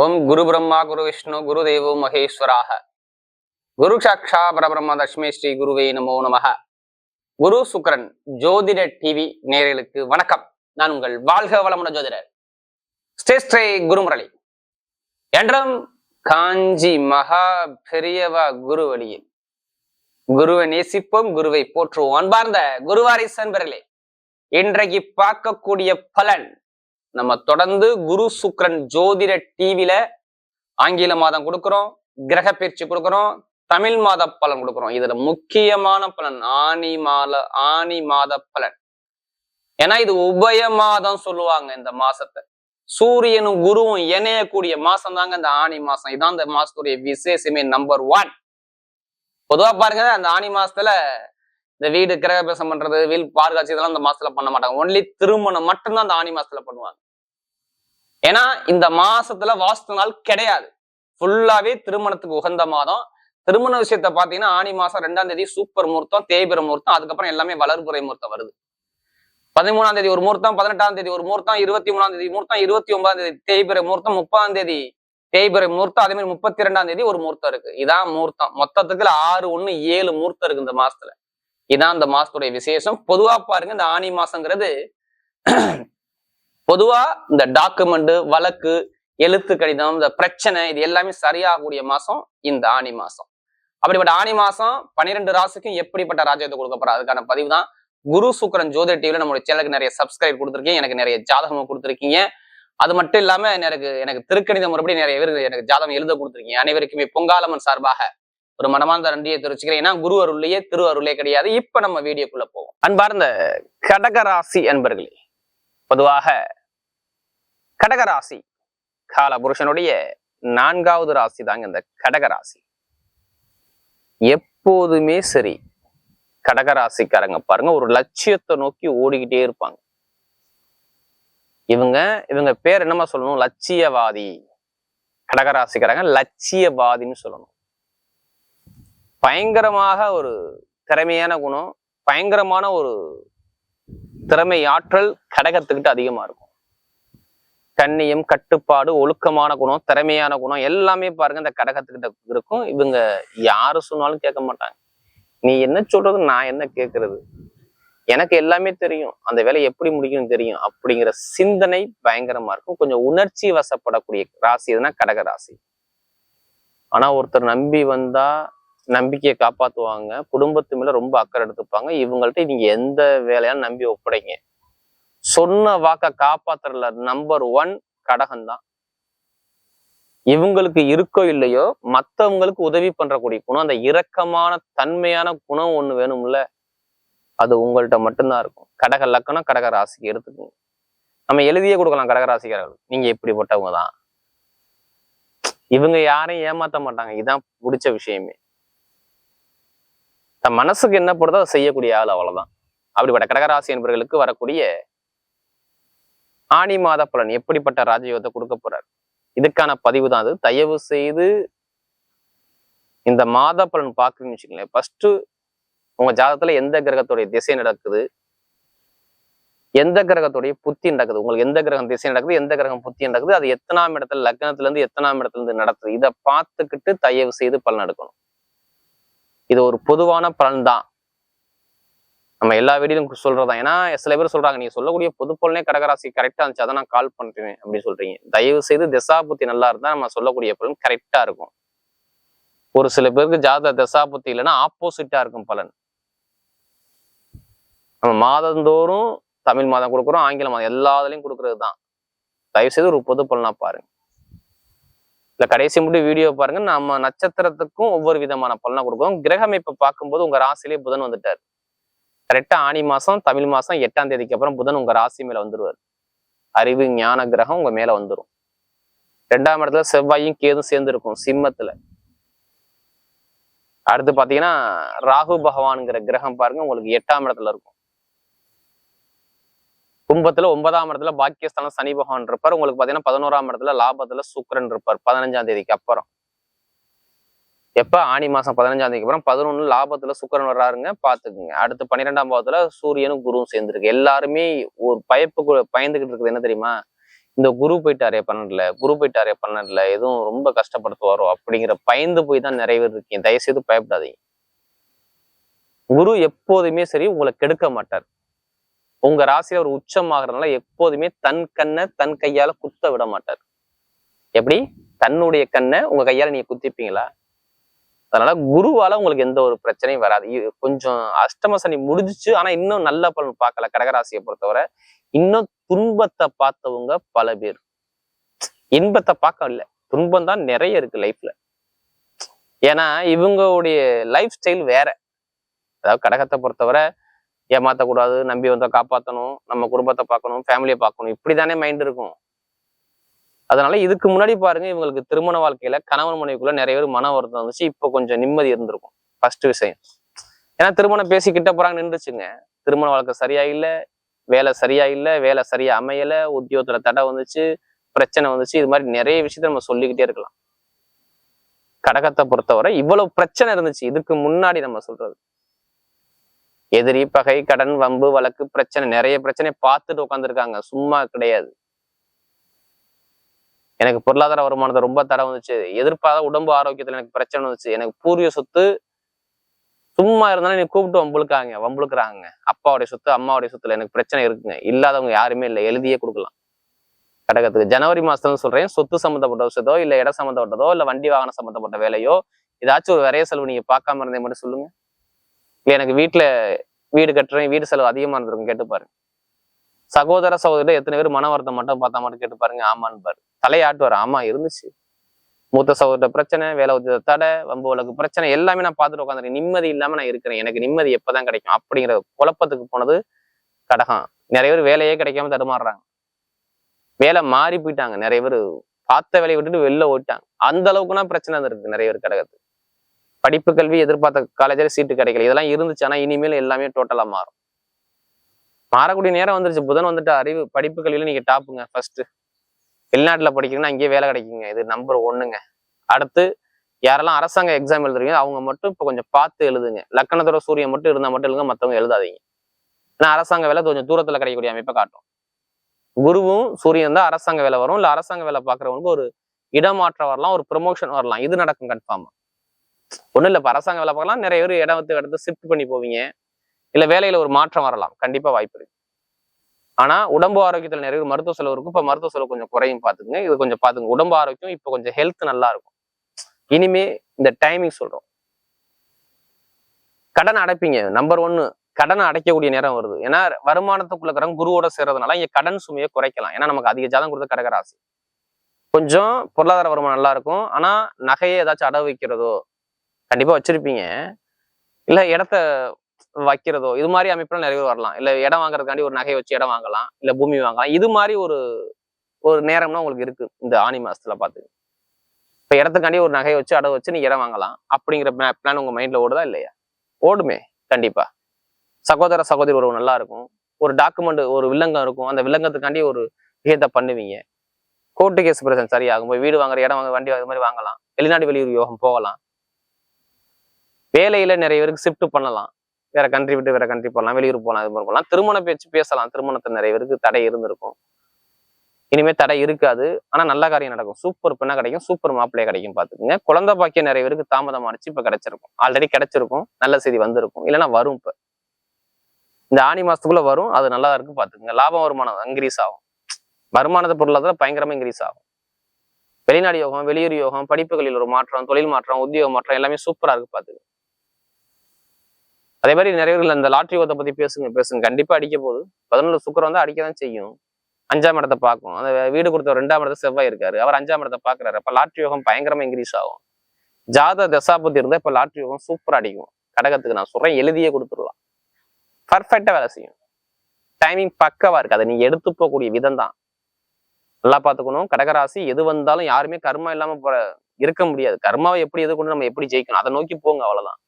ஓம் குரு பிரம்மா குரு விஷ்ணு குரு தேவோ மகேஸ்வராக. குரு சாட்சா பரபிரம்ம தஷ்மே ஸ்ரீ குருவே நமோ நமக. குரு சுக்கரன் ஜோதிட டிவி நேரலுக்கு வணக்கம். நான் உங்கள் வாழ்க வளமுட ஜோதிடர் ஸ்ரீ ஸ்ரீ குருமுரளி. என்றும் காஞ்சி மகா பெரியவ குரு வழியில். குருவை நேசிப்போம் குருவை போற்றுவோம். அன்பார்ந்த குருவாரி சென்பர்களே இன்றைக்கு பார்க்கக்கூடிய பலன் நம்ம தொடர்ந்து குரு சுக்ரன் ஜோதிட டிவியில ஆங்கில மாதம் கொடுக்குறோம் கிரக பயிற்சி கொடுக்குறோம் தமிழ் மாத பலன் கொடுக்குறோம். இதுல முக்கியமான பலன் ஆனி மாத ஆனி மாத பலன். ஏன்னா இது உபய மாதம் சொல்லுவாங்க இந்த மாசத்தை. சூரியனும் குருவும் இணையக்கூடிய மாசம் தாங்க இந்த ஆனி மாசம். இதான் இந்த மாசத்துடைய விசேஷமே நம்பர் ஒன் பொதுவா பாருங்க அந்த ஆனி மாசத்துல இந்த வீடு கிரகபிரசம் பண்றது வீல் பாதுகாட்சி இதெல்லாம் அந்த மாசத்துல பண்ண மாட்டாங்க. ஒன்லி திருமணம் மட்டும்தான் அந்த ஆனி மாசத்துல பண்ணுவாங்க. ஏன்னா இந்த மாசத்துல வாஸ்து நாள் கிடையாது. ஃபுல்லாவே திருமணத்துக்கு உகந்த மாதம். திருமண விஷயத்த பாத்தீங்கன்னா ஆனி மாசம் ரெண்டாம் தேதி சூப்பர் முகூர்த்தம் தேய்பிர முகூர்த்தம் அதுக்கப்புறம் எல்லாமே வளர்புறை முகூர்த்தம் வருது. பதிமூணாம் தேதி ஒரு முகூர்த்தம் பதினெட்டாம் தேதி ஒரு முகூர்த்தம் இருபத்தி மூணாம் தேதி முகூர்த்தம் இருபத்தி ஒன்பதாம் தேதி தேய்பிரை முகூர்த்தம் முப்பதாம் தேதி தேய்பிரை முகூர்த்தம் அதே மாதிரி முப்பத்தி ரெண்டாம் தேதி ஒரு முகூர்த்தம் இருக்கு. இதான் முகூர்த்தம். மொத்தத்துக்குல ஆறு ஒண்ணு ஏழு முகூர்த்தம் இருக்கு இந்த மாசத்துல. இதான் இந்த மாசத்துடைய விசேஷம். பொதுவா பாருங்க இந்த ஆனி மாசங்கிறது பொதுவா இந்த டாக்குமெண்ட் வழக்கு எழுத்து கடிதம் இந்த பிரச்சனை இது எல்லாமே சரியாகக்கூடிய மாசம் இந்த ஆனி மாசம். அப்படிப்பட்ட ஆனி மாசம் பன்னிரெண்டு ராசிக்கும் எப்படிப்பட்ட ராஜ்யத்தை கொடுக்க போறா? அதுக்கான பதிவு தான் குரு சுக்கரன் ஜோதி டிவில நம்மளுடைய சேனலுக்கு நிறைய சப்ஸ்கிரைப் கொடுத்துருக்கீங்க எனக்கு நிறைய ஜாதகமும் கொடுத்துருக்கீங்க. அது மட்டும் இல்லாம எனக்கு எனக்கு திருக்கணித முறைப்படி நிறைய பேர் எனக்கு ஜாதகம் எழுத கொடுத்துருக்கீங்க. அனைவருக்குமே பொங்காலம்மன் சார்பாக ஒரு மனமார்ந்த நன்றியை தெரிவிச்சுக்கிறேன். ஏன்னா குரு அருள்லையே திரு அருளே கிடையாது. இப்ப நம்ம வீடியோக்குள்ள போவோம். அன்பார்ந்த கடகராசி அன்பர்களே பொதுவாக கடகராசி கால புருஷனுடைய நான்காவது ராசி தாங்க இந்த கடகராசி எப்போதுமே சரி கடகராசிக்காரங்க பாருங்க ஒரு லட்சியத்தை நோக்கி ஓடிக்கிட்டே இருப்பாங்க. இவங்க இவங்க பேர் என்னமா சொல்லணும்? லட்சியவாதி. கடகராசிக்காரங்க லட்சியவாதின்னு சொல்லணும். பயங்கரமாக ஒரு திறமையான குணம் பயங்கரமான ஒரு திறமை ஆற்றல் கடகத்துக்கிட்ட அதிகமா இருக்கும். கண்ணியம் கட்டுப்பாடு ஒழுக்கமான குணம் திறமையான குணம் எல்லாமே பாருங்க இந்த கடகத்துக்கிட்ட இருக்கும். இவங்க யாரு சொன்னாலும் கேட்க மாட்டாங்க. நீ என்ன சொல்றது நான் என்ன கேட்கறது? எனக்கு எல்லாமே தெரியும். அந்த வேலை எப்படி முடிக்கணும்னு தெரியும். அப்படிங்கிற சிந்தனை பயங்கரமா இருக்கும். கொஞ்சம் உணர்ச்சி வசப்படக்கூடிய ராசி எதுனா கடக ராசி. ஆனா ஒருத்தர் நம்பி வந்தா நம்பிக்கையை காப்பாத்துவாங்க. குடும்பத்து மேல ரொம்ப அக்கறை எடுத்துப்பாங்க. இவங்கள்ட்ட நீங்க எந்த வேலையாலும் நம்பி ஒப்படைங்க. சொன்ன வாக்க காப்பாத்துறல நம்பர் ஒன் கடகம் தான் இவங்களுக்கு இருக்கோ இல்லையோ மத்தவங்களுக்கு உதவி பண்றக்கூடிய குணம் அந்த இரக்கமான தன்மையான குணம் ஒண்ணு வேணும்ல அது உங்கள்கிட்ட மட்டும்தான் இருக்கும். கடக லக்கணம் கடக ராசிக்கு எடுத்துக்கோங்க. நம்ம எழுதியே கொடுக்கலாம் கடக ராசிக்காரர்கள் நீங்க இப்படிப்பட்டவங்க தான். இவங்க யாரையும் ஏமாத்த மாட்டாங்க. இதான் பிடிச்ச விஷயமே. தன் மனசுக்கு என்ன படுதோ அதை செய்யக்கூடிய ஆள் அவ்வளவுதான். அப்படிப்பட்ட கடகராசி என்பவர்களுக்கு வரக்கூடிய ஆணி மாத பலன் எப்படிப்பட்ட ராஜயோகத்தை கொடுக்க போறார்? இதுக்கான பதிவு தான் அது. தயவு செய்து இந்த மாத பலன் பார்க்குறீங்கன்னு வச்சுக்கோங்களேன். ஃபர்ஸ்ட் உங்க ஜாதகத்துல எந்த கிரகத்துடைய திசை நடக்குது? எந்த கிரகத்துடைய புத்தி நடக்குது? உங்களுக்கு எந்த கிரகம் திசை நடக்குது? எந்த கிரகம் புத்தி நடக்குது? அது எத்தனாம் இடத்துல லக்னத்துல இருந்து எத்தனாம் இடத்துல இருந்து நடக்குது? இதை பார்த்துக்கிட்டு தயவு செய்து பலன் எடுக்கணும். இது ஒரு பொதுவான பலன் தான் நம்ம எல்லா வீடியும் சொல்றதா ஏன்னா சில பேர் சொல்றாங்க நீங்க சொல்லக்கூடிய பொது கடகராசி கரெக்டா இருந்துச்சு அதை நான் கால் பண்றேன் அப்படின்னு சொல்றீங்க. தயவு செய்து திசாபுத்தி நல்லா இருந்தா நம்ம சொல்லக்கூடிய பலன் கரெக்டா இருக்கும். ஒரு சில பேருக்கு ஜாத திசாபுத்தி இல்லைன்னா ஆப்போசிட்டா இருக்கும் பலன். நம்ம மாதந்தோறும் தமிழ் மாதம் கொடுக்குறோம் ஆங்கில மாதம் எல்லா கொடுக்கறது தான் தயவு செய்து ஒரு பொது பலனா பாருங்க. இல்ல கடைசி மட்டும் வீடியோ பாருங்க நம்ம நட்சத்திரத்துக்கும் ஒவ்வொரு விதமான பலனா கொடுக்குறோம். கிரகமைப்பை பார்க்கும்போது உங்க ராசிலேயே புதன் வந்துட்டார். கரெக்டா ஆணி மாசம் தமிழ் மாசம் எட்டாம் தேதிக்கு அப்புறம் புதன் உங்க ராசி மேலே வந்துடுவார் அறிவு ஞான கிரகம் உங்க மேல வந்துடும் ரெண்டாம் இடத்துல செவ்வாயும் கேதும் சேர்ந்து இருக்கும் சிம்மத்துல. அடுத்து பாத்தீங்கன்னா ராகு பகவான்கிற கிரகம் பாருங்க உங்களுக்கு எட்டாம் இடத்துல இருக்கும். கும்பத்துல ஒன்பதாம் இடத்துல பாக்கியஸ்தானம் சனி பகவான் இருப்பார். உங்களுக்கு பாத்தீங்கன்னா பதினோராம் இடத்துல லாபத்துல சுக்கரன் இருப்பார் பதினஞ்சாம் தேதிக்கு அப்புறம். எப்ப? ஆணி மாதம் பதினஞ்சாம் தேதிக்கு அப்புறம் பதினொன்னு லாபத்துல சுக்கரன் வர்றாருங்க. பார்த்துக்குங்க அடுத்து பன்னிரெண்டாம் பாவத்தில் சூரியனும் குருவும் சேர்ந்துருக்கு. எல்லாருமே ஒரு பயப்பு பயந்துகிட்டு இருக்குது. என்ன தெரியுமா? இந்த குரு போயிட்டாரே பண்ணல குரு போயிட்டாரே பண்ணல எதுவும் ரொம்ப கஷ்டப்படுத்துவாரோ அப்படிங்கிற பயந்து போய் தான் நிறைய பேர் இருக்கீங்க. தயவுசெய்து பயப்படாதீங்க. குரு எப்போதுமே சரி உங்களை கெடுக்க மாட்டார். உங்க ராசியில ஒரு உச்சமாகுறதுனால எப்போதுமே தன் கண்ணை தன் கையால குத்த விட மாட்டார். எப்படி? தன்னுடைய கண்ணை உங்க கையால நீங்க குத்திப்பீங்களா அதனால குருவால உங்களுக்கு எந்த ஒரு பிரச்சனையும் வராது. கொஞ்சம் அஷ்டம சனி முடிஞ்சிச்சு ஆனா இன்னும் நல்ல பலன் பார்க்கல. கடகராசியை பொறுத்தவரை இன்னும் துன்பத்தை பார்த்தவங்க பல பேர். இன்பத்தை பார்க்க இல்லை. துன்பம் தான் நிறைய இருக்கு லைஃப்ல ஏன்னா இவங்களுடைய லைஃப் ஸ்டைல் வேற. அதாவது கடகத்தை பொறுத்தவரை ஏமாத்தக்கூடாது நம்பி வந்தா காப்பாற்றணும் நம்ம குடும்பத்தை பார்க்கணும் ஃபேமிலியை பார்க்கணும். இப்படி தானே மைண்ட் இருக்கும். அதனால இதுக்கு முன்னாடி பாருங்க இவங்களுக்கு திருமண வாழ்க்கையில கணவன் மனைவிக்குள்ள நிறைய பேர் மன வருத்தம் வந்துச்சு. இப்போ கொஞ்சம் நிம்மதி இருந்திருக்கும். ஃபர்ஸ்ட் விஷயம். ஏன்னா திருமணம் பேசி கிட்ட போறாங்க நின்றுச்சுங்க. திருமண வாழ்க்கை சரியா இல்ல வேலை சரியா இல்ல வேலை சரியா அமையல உத்தியோகத்துல தடை வந்துச்சு பிரச்சனை வந்துச்சு. இது மாதிரி நிறைய விஷயத்த நம்ம சொல்லிக்கிட்டே இருக்கலாம். கடகத்தை பொறுத்தவரை இவ்வளவு பிரச்சனை இருந்துச்சு. இதுக்கு முன்னாடி நம்ம சொல்றது. எதிரி பகை கடன் வம்பு வழக்கு பிரச்சனை நிறைய பிரச்சனை பார்த்துட்டு உட்காந்துருக்காங்க சும்மா கிடையாது. எனக்கு பொருளாதார வருமானத்தை ரொம்ப தடை வந்துச்சு. எதிர்பாராத உடம்பு ஆரோக்கியத்துல எனக்கு பிரச்சனை வந்துச்சு. எனக்கு பூர்வீக சொத்து சும்மா இருந்தாலும் நீ கூப்பிட்டு வம்புழுக்காங்க வம்புழுக்குறாங்க. அப்பாவுடைய சொத்து அம்மாவுடைய சொத்துல எனக்கு பிரச்சனை இருக்குங்க. இல்லாதவங்க யாருமே இல்லை. எழுதியே கொடுக்கலாம். கடகத்துக்கு ஜனவரி மாசத்துல சொல்றேன். சொத்து சம்மந்தப்பட்ட விஷயத்தோ இல்லை இடம் சம்மந்தப்பட்டதோ இல்லை வண்டி வாகனம் சம்மந்தப்பட்ட வேலையோ ஏதாச்சும் ஒரு விரைய செலவு நீங்க பார்க்காம இருந்தே மட்டும் சொல்லுங்க. இல்லை எனக்கு வீட்டுல வீடு கட்டுறேன் வீடு செலவு அதிகமாக இருந்திருக்கும் கேட்டு பாருங்க. சகோதர சகோதரி எத்தனை பேர் மன வருத்தம் மட்டும் பார்த்தா மட்டும் கேட்டு பாருங்க. ஆமான்னு பாரு. தலையாட்டுவார். ஆமா இருந்துச்சு. மூத்த சகோதர பிரச்சனை வேலை உத்தியோக தடை வம்பு வழக்கு பிரச்சனை எல்லாமே நான் பார்த்துட்டு உட்காந்துருக்கேன் நிம்மதி இல்லாம நான் இருக்கிறேன். எனக்கு நிம்மதி எப்பதான் கிடைக்கும்? அப்படிங்கிற குழப்பத்துக்கு போனது கடகம். நிறைய பேர் வேலையே கிடைக்காம தடுமாறுறாங்க. வேலை மாறி போயிட்டாங்க. நிறைய பேர் பார்த்த வேலையை விட்டுட்டு வெளில ஓட்டாங்க அந்த அளவுக்குனா பிரச்சனை இருக்கு நிறைய பேர் கடகத்து படிப்பு கல்வி எதிர்பார்த்த காலேஜில் சீட்டு கிடைக்கல. இதெல்லாம் இருந்துச்சு. ஆனா இனிமேல் எல்லாமே டோட்டலா மாறும். மாறக்கூடிய நேரம் வந்துருச்சு. புதன் வந்துட்டு அறிவு படிப்பு கல்வியில நீங்க டாப்புங்க ஃபர்ஸ்ட் வெளிநாட்டுல படிக்கிறீங்கன்னா அங்கேயே வேலை கிடைக்குங்க. இது நம்பர் ஒன்றுங்க அடுத்து யாரெல்லாம் அரசாங்க எக்ஸாம் எழுதுறீங்க அவங்க மட்டும் இப்போ கொஞ்சம் பார்த்து எழுதுங்க. லக்கணத்தோட சூரியன் மட்டும் இருந்தா மட்டும் எழுதுங்க மத்தவங்க எழுதாதீங்க. ஏன்னா அரசாங்க வேலை கொஞ்சம் தூரத்துல கிடைக்கக்கூடிய அமைப்பை காட்டும். குருவும் சூரியன் தான் அரசாங்க வேலை வரும். இல்ல அரசாங்க வேலை பார்க்குறவங்களுக்கு ஒரு இடமாற்றம் வரலாம் ஒரு ப்ரொமோஷன் வரலாம். இது நடக்கும் கன்ஃபார்மாக ஒன்றும் இல்ல இப்ப அரசாங்க வேலை பார்க்கலாம். நிறைய பேர் இடத்துக்கு இடத்து ஷிஃப்ட் பண்ணி போவீங்க. இல்ல வேலையில ஒரு மாற்றம் வரலாம். கண்டிப்பா வாய்ப்பு இருக்கு. ஆனா உடம்பு ஆரோக்கியத்துல நிறைய மருத்துவ செலவு இருக்கும். இப்ப மருத்துவ செலவு கொஞ்சம் குறையும் பாத்துக்குங்க இது கொஞ்சம் பாத்துங்க உடம்பு ஆரோக்கியம் இப்ப கொஞ்சம் ஹெல்த் நல்லா இருக்கும். இனிமே இந்த டைமிங் சொல்றோம். கடன் அடைப்பீங்க. நம்பர் ஒன்னு கடனை அடைக்கக்கூடிய நேரம் வருது. ஏன்னா வருமானத்துக்குள்ள இருக்கிறவங்க குருவோட சேர்றதுனால இங்க கடன் சுமையை குறைக்கலாம். ஏன்னா நமக்கு அதிக ஜாதம் கொடுத்த கடகராசி கொஞ்சம் பொருளாதார வருமானம் நல்லா இருக்கும். ஆனா நகையை ஏதாச்சும் அடவு வைக்கிறதோ கண்டிப்பா வச்சிருப்பீங்க. இல்ல இடத்த வைக்கிறதோ இது மாதிரி அமைப்புல நிறைய பேர் வரலாம். இல்ல இடம் வாங்குறதுக்காண்டி ஒரு நகையை வச்சு இடம் வாங்கலாம் இல்ல பூமி வாங்கலாம். இது மாதிரி ஒரு ஒரு நேரம்னா உங்களுக்கு இருக்கு இந்த ஆனி மாசத்துல பார்த்து. இப்ப இடத்துக்காண்டி ஒரு நகையை வச்சு அடவு வச்சு நீ இடம் வாங்கலாம் அப்படிங்கிற பிளான் உங்க மைண்ட்ல ஓடுதா இல்லையா? ஓடுமே கண்டிப்பா. சகோதர சகோதரி உறவு நல்லா இருக்கும். ஒரு டாக்குமெண்ட் ஒரு வில்லங்கம் இருக்கும். அந்த வில்லங்கத்துக்காண்டி ஒரு விஷயத்த பண்ணுவீங்க. கோர்ட்டு கேஸ் பிரச்சனை சரியாகும். போய் வீடு வாங்குற இடம் வாங்க வண்டி அது மாதிரி வாங்கலாம். வெளிநாடு வெளியூர் யோகம் போகலாம். வேலையில நிறைய பேருக்கு ஷிஃப்ட் பண்ணலாம். வேற கண்ட்ரி விட்டு வேற கண்ட்ரி போகலாம் வெளியூர் போகலாம் அது மாதிரி போகலாம் திருமண பேச்சு பேசலாம். திருமணத்தை நிறைய பேருக்கு தடை இருந்திருக்கும். இனிமே தடை இருக்காது. ஆனா நல்ல காரியம் நடக்கும். சூப்பர் பெண்ணா கிடைக்கும். சூப்பர் மாப்பிள்ளைய கிடைக்கும் பாத்துக்கோங்க குழந்தை பாக்கியம் நிறைய பேருக்கு தாமதம் அடிச்சு இப்ப கிடைச்சிருக்கும். ஆல்ரெடி கிடைச்சிருக்கும். நல்ல செய்தி வந்திருக்கும். இல்லைன்னா வரும் இப்ப. இந்த ஆணி மாசத்துக்குள்ள வரும். அது நல்லா இருக்கு பாத்துக்கோங்க லாபம் வருமானம் இன்க்ரீஸ் ஆகும். வருமானத்தை பொருளாதார பயங்கரமா இன்க்ரீஸ் ஆகும். வெளிநாடு யோகம் வெளியூர் யோகம் படிப்புகளில் ஒரு மாற்றம் தொழில் மாற்றம் உத்தியோக மாற்றம் எல்லாமே சூப்பரா இருக்கு பாத்துக்கு அதே மாதிரி நிறைய பேர் இந்த லாட்ரி ஓத்தை பத்தி பேசுங்க பேசுங்க. கண்டிப்பா அடிக்க போகுது. பதினொன்று சுக்கரம் வந்து அடிக்க தான் செய்யும். அஞ்சாம் இடத்தை பார்க்கும். அந்த வீடு கொடுத்த ரெண்டாம் இடத்த செவ்வாய் இருக்காரு. அவர் அஞ்சாம் இடத்தை பாக்குறாரு அப்ப லாட்ரி யோகம் பயங்கரமா இன்க்ரீஸ் ஆகும். ஜாத தசாபதி இருந்தா இப்ப லாட்ரி யோகம் சூப்பரா அடிக்கும். கடகத்துக்கு நான் சொல்றேன் எழுதியே கொடுத்துடலாம். பர்ஃபெக்டா வேலை செய்யும். டைமிங் பக்கவா இருக்கு அதை நீங்க எடுத்து போகக்கூடிய விதம் தான். நல்லா பாத்துக்கணும் கடகராசி எது வந்தாலும் யாருமே கர்மா இல்லாம போற இருக்க முடியாது. கர்மாவை எப்படி எது கொண்டு நம்ம எப்படி ஜெயிக்கணும்? அதை நோக்கி போங்க அவ்வளவுதான்.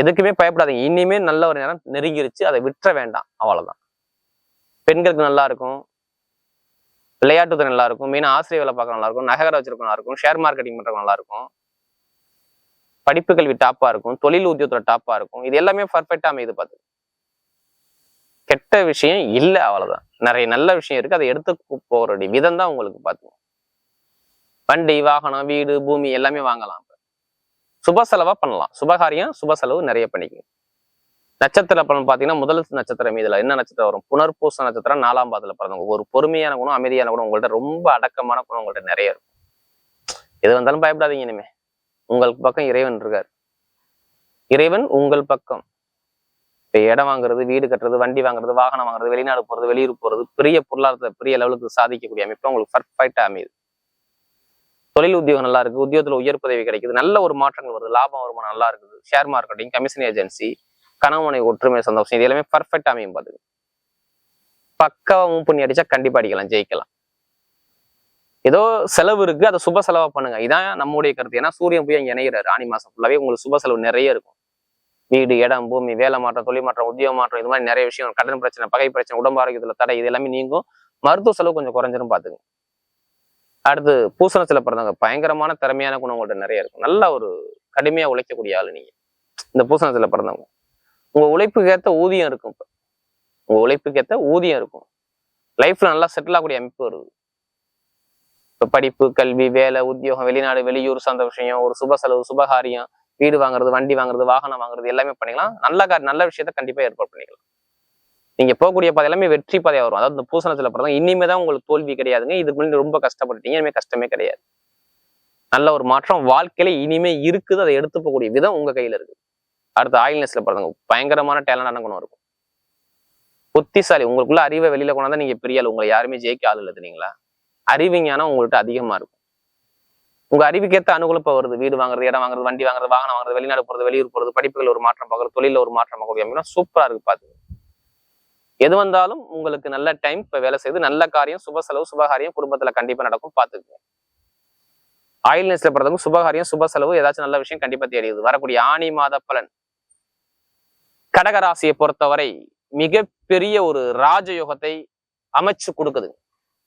எதுக்குமே பயப்படாதீங்க. இனிமே நல்ல ஒரு நேரம் நெருங்கிருச்சு. அதை விட்டுற வேண்டாம். அவ்வளவுதான். பெண்களுக்கு நல்லா இருக்கும். விளையாட்டுத்துறை நல்லா இருக்கும். மெயினாக ஆசிரியர் வேலை பார்க்க நல்லா இருக்கும். நகர வச்சிருக்க நல்லா இருக்கும். ஷேர் மார்க்கெட்டிங் பண்றவங்க நல்லா இருக்கும். படிப்பு கல்வி டாப்பா இருக்கும். தொழில் உத்தியோகத்துல டாப்பா இருக்கும். இது எல்லாமே பர்ஃபெக்டா அமையுது பார்த்து கெட்ட விஷயம் இல்லை. அவ்வளவுதான். நிறைய நல்ல விஷயம் இருக்கு. அதை எடுத்து போறடைய விதம் தான் உங்களுக்கு பார்த்துங்க வண்டி வாகனம் வீடு பூமி எல்லாமே வாங்கலாம். சுப செலவா பண்ணலாம். சுபகாரியம் சுப செலவு நிறைய பண்ணிக்கணும் நட்சத்திர பலன் பார்த்தீங்கன்னா முதல் நட்சத்திரம் இதில் என்ன நட்சத்திரம் வரும்? புனர்பூச நட்சத்திரம் நாலாம் பாதத்தில் பிறந்தவங்க. ஒரு பொறுமையான குணம் அமைதியான குணம் உங்கள்கிட்ட ரொம்ப அடக்கமான குணம் உங்கள்கிட்ட நிறைய இருக்கும். எது வந்தாலும் பயப்படாதீங்க இனிமே. உங்கள் பக்கம் இறைவன் இருக்கார். இறைவன் உங்கள் பக்கம். இப்போ இடம் வாங்குறது வீடு கட்டுறது வண்டி வாங்குறது வாகனம் வாங்குறது வெளிநாடு போறது வெளியூர் போறது பெரிய பொருளாதாரத்தை பெரிய லெவலுக்கு சாதிக்கக்கூடிய அமைப்பு உங்களுக்கு பர்ஃபெக்டாக அமையுது. தொழில் உத்தியோகம் நல்லா இருக்கு உத்தியோகத்துல உயர் பதவி கிடைக்குது நல்ல ஒரு மாற்றங்கள் வருது லாபம் வருமானம் நல்லா இருக்குது ஷேர் மார்க்கெட்டிங் கமிஷன் ஏஜென்சி கணவனை ஒற்றுமை சந்தோஷம் இது எல்லாமே பர்ஃபெக்ட் அமையும் பாத்துக்கு. பக்காவா மூவ் பண்ணி அடிச்சா கண்டிப்பா அடிக்கலாம் ஜெயிக்கலாம். ஏதோ செலவு இருக்கு அதை சுப செலவா பண்ணுங்க. இதான் நம்முடைய கருத்து. ஏன்னா சூரியன் போய் அங்க இணைகிறாரு ஆணி மாசம் ஃபுல்லாவே உங்களுக்கு சுப செலவு நிறைய இருக்கும். வீடு இடம் பூமி வேலை மாற்றம் தொழில் மாற்றம் உத்தியோக மாற்றம் இது மாதிரி நிறைய விஷயம் கடன் பிரச்சனை பகை பிரச்சனை உடம்பு ஆரோக்கியத்துல தடை இது எல்லாமே நீங்கும். மருத்துவ செலவு கொஞ்சம் குறைஞ்சிரும் பாத்துங்க அடுத்து பூசணத்தில் பிறந்தவங்க பயங்கரமான திறமையான குணம் உங்கள்கிட்ட நிறைய இருக்கும். நல்லா ஒரு கடுமையா உழைக்கக்கூடிய ஆளு நீங்க. இந்த பூசணத்தில் பிறந்தவங்க. உங்க உழைப்புக்கு ஏத்த ஊதியம் இருக்கும் இப்போ. உங்க உழைப்புக்கு ஏத்த ஊதியம் இருக்கும். லைஃப்பில் நல்லா செட்டில் ஆகக்கூடிய அமைப்பு வருது. இப்போ படிப்பு கல்வி வேலை உத்தியோகம் வெளிநாடு வெளியூர் சார்ந்த விஷயம் ஒரு சுப செலவு சுபகாரியம் வீடு வாங்குறது வண்டி வாங்குறது வாகனம் வாங்குறது எல்லாமே பண்ணிக்கலாம். நல்ல நல்ல விஷயத்த கண்டிப்பா ஏற்பாடு பண்ணிக்கலாம். நீங்க போகக்கூடிய பாதை எல்லாமே வெற்றி பாதையா வரும். அதாவது இந்த பூசணத்துல பிறந்தவங்க இனிமே தான் உங்களுக்கு தோல்வி கிடையாதுங்க. இதுக்கு முன்னாடி ரொம்ப கஷ்டப்பட்டுட்டீங்க. இனிமே கஷ்டமே கிடையாது. நல்ல ஒரு மாற்றம். வாழ்க்கையில இனிமே இருக்குது. அதை எடுத்து போகக்கூடிய விதம் உங்க கையில இருக்கு. அடுத்து ஆயில்னஸில் பிறந்தவங்க பயங்கரமான டேலண்டான குணம் இருக்கும். புத்திசாலி. உங்களுக்குள்ள அறிவை வெளியில கொண்டாந்தா நீங்க பெரிய உங்களை யாருமே ஜெயிக்க ஆள் இல்லை தெரியுங்களா? அறிவிஞானம் உங்கள்கிட்ட அதிகமா இருக்கும். உங்க அறிவுக்கேற்ற அனுகூலம் வருது. வீடு வாங்குறது இடம் வாங்குறது வண்டி வாங்குறது வாகனம் வாங்குறது வெளிநாடு போறது வெளியூர் போறது படிப்புகள் ஒரு மாற்றம் பார்க்கறது தொழில ஒரு மாற்றம் பார்க்கக்கூடிய அப்படின்னா சூப்பரா இருக்கு பாத்து எது வந்தாலும் உங்களுக்கு நல்ல டைம் இப்ப வேலை செய்து நல்ல காரியம் சுப செலவு சுபகாரியம் குடும்பத்துல கண்டிப்பா நடக்கும் பாத்துக்கோங்க ஆயில்னஸ்ல பிறந்தவங்க சுபகாரியம் சுப செலவு ஏதாச்சும் நல்ல விஷயம் கண்டிப்பா தெரியுது. வரக்கூடிய ஆணி மாத பலன். கடகராசியை பொறுத்தவரை மிகப்பெரிய ஒரு ராஜயோகத்தை அமைச்சு கொடுக்குது.